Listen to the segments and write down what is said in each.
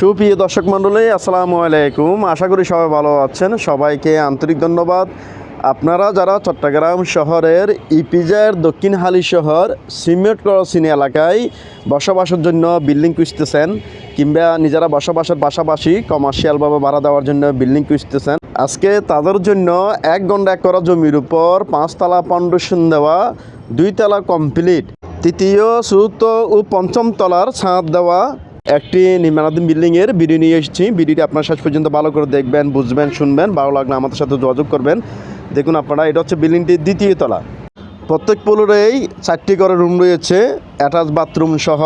সুপ্রিয় দর্শক মণ্ডলী, আসসালামু আলাইকুম। আশা করি সবাই ভালো আছেন। সবাইকে আন্তরিক ধন্যবাদ। আপনারা যারা চট্টগ্রাম শহরের ইপিজার দক্ষিণ হালি শহর, সিমেন্ট ক্রসিনী এলাকায় বসবাসের জন্য বিল্ডিং খুঁজতেছেন কিংবা নিজেরা বসবাসের পাশাপাশি কমার্শিয়ালভাবে ভাড়া দেওয়ার জন্য বিল্ডিং খুঁজতেছেন, আজকে তাদের জন্য এক ঘণ্টা এক করা জমির উপর পাঁচতলা ফাউন্ডেশন দেওয়া দুই তলা কমপ্লিট তৃতীয়, চতুর্থ ও পঞ্চম তলার ছাদ দেওয়া একটি নির্মাণাধীন বিল্ডিংয়ের ভিডিও নিয়ে এসেছি। ভিডিওটি আপনার শেষ পর্যন্ত ভালো করে দেখবেন, বুঝবেন, শুনবেন, ভালো লাগলে আমাদের সাথে যোগাযোগ করবেন। দেখুন আপনারা, এটা হচ্ছে বিল্ডিংটির দ্বিতীয় তলা। প্রত্যেক ফ্লোরেই চারটি করে রুম রয়েছে। অ্যাটাচ বাথরুম সহ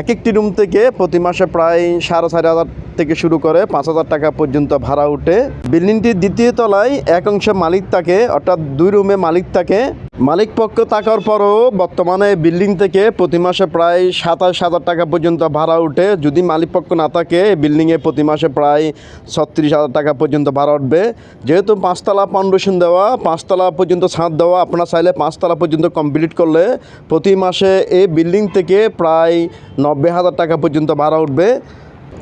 এক একটি রুম থেকে প্রতি মাসে প্রায় সাড়ে চার হাজার থেকে শুরু করে পাঁচ হাজার টাকা পর্যন্ত ভাড়া ওঠে বিল্ডিংটির দ্বিতীয় তলায় এক অংশে মালিক থাকে, অর্থাৎ দুই রুমে মালিক থাকে। মালিক পক্ষ থাকার পরও বর্তমানে বিল্ডিং থেকে প্রতি মাসে প্রায় সাতাশ হাজার টাকা পর্যন্ত ভাড়া উঠে। যদি মালিক পক্ষ না থাকে, বিল্ডিংয়ে প্রতি মাসে প্রায় ছত্রিশ হাজার টাকা পর্যন্ত ভাড়া উঠবে। যেহেতু পাঁচতলা ফাউন্ডেশন দেওয়া, পাঁচতলা পর্যন্ত ছাদ দেওয়া, আপনারা চাইলে পাঁচতলা পর্যন্ত কমপ্লিট করলে প্রতি মাসে এই বিল্ডিং থেকে প্রায় নব্বই হাজার টাকা পর্যন্ত ভাড়া উঠবে।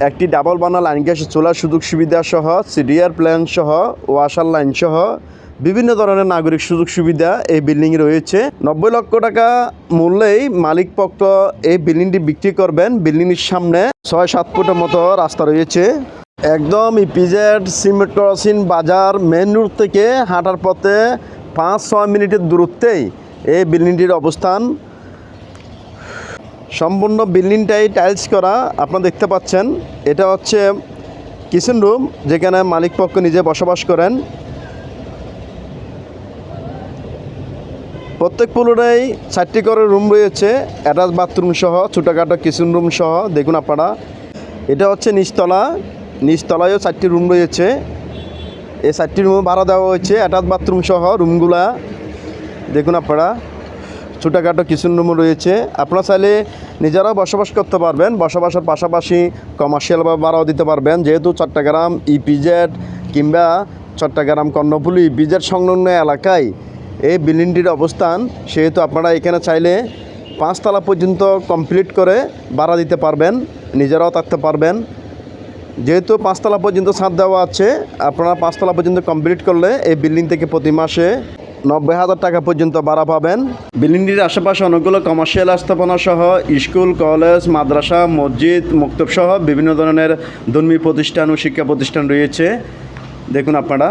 একটি ডাবল বানা লাইন গ্যাস, চলার সুযোগ সুবিধা সহ, সিডিআর প্ল্যান সহ, ওয়াশার লাইন সহ, বিভিন্ন ধরনের নাগরিক সুযোগ সুবিধা এই বিল্ডিং রয়েছে। নব্বই লক্ষ টাকা মূল্যেই মালিক পক্ষ এই বিল্ডিংটি বিক্রি করবেন। বিল্ডিংটির সামনে ছয় সাত ফুটের মতো রাস্তা রয়েছে। একদম ইপিজেড সিমেন্ট বাজার মেন রোড থেকে হাঁটার পথে পাঁচ ছয় মিনিটের দূরত্বেই এই বিল্ডিংটির অবস্থান। সম্পূর্ণ বিল্ডিংটাই টাইলস করা আপনারা দেখতে পাচ্ছেন। এটা হচ্ছে কিচেন রুম যেখানে মালিক পক্ষ নিজে বসবাস করেন। প্রত্যেক ফ্লোরেই চারটি করে রুম রয়েছে অ্যাটাচ বাথরুম সহ, ছোটোখাটো কিচেন রুম সহ, দেখুন আপনারা। এটা হচ্ছে নিচতলা, নিচতলায়ও চারটি রুম রয়েছে। এই চারটি রুমে ভাড়া দেওয়া হয়েছে অ্যাটাচ বাথরুম সহ রুমগুলা দেখুন আপনারা। ছোটোখাটো কিচেন রুমও রয়েছে। আপনারা চাইলে নিজেরাও বসবাস করতে পারবেন। বসবাসের পাশাপাশি কমার্শিয়ালভাবে ভাড়াও দিতে পারবেন। যেহেতু চট্টগ্রাম ইপিজেড কিংবা চট্টগ্রাম, কর্ণফুলি ইপিজেড সংলগ্ন এলাকায় এই বিল্ডিংটির অবস্থান, সেহেতু আপনারা এখানে চাইলে পাঁচতলা পর্যন্ত কমপ্লিট করে ভাড়া দিতে পারবেন, নিজেরাও থাকতে পারবেন। যেহেতু পাঁচতলা পর্যন্ত ছাদ দেওয়া আছে, আপনারা পাঁচতলা পর্যন্ত কমপ্লিট করলে এই বিল্ডিং থেকে প্রতি মাসে নব্বই হাজার টাকা পর্যন্ত ভাড়া পাবেন। বিল্ডিংটির আশেপাশে অনেকগুলো কমার্শিয়াল স্থাপনা সহ স্কুল কলেজ মাদ্রাসা মসজিদ মক্তব সহ বিভিন্ন ধরনের ধর্মীয় প্রতিষ্ঠান ও শিক্ষা প্রতিষ্ঠান রয়েছে। দেখুন আপনারা।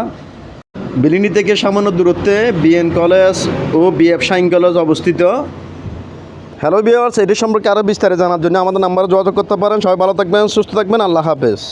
বিল্ডিংটি থেকে সামান্য দূরত্বে বিএন কলেজ ও বিএফ সাইন কলেজ অবস্থিত। হ্যালো বিয়ার্স এটি সম্পর্কে আরও বিস্তারিত জানার জন্য আমাদের নাম্বারে যোগাযোগ করতে পারেন। সবাই ভালো থাকবেন সুস্থ থাকবেন। আল্লাহ হাফেজ।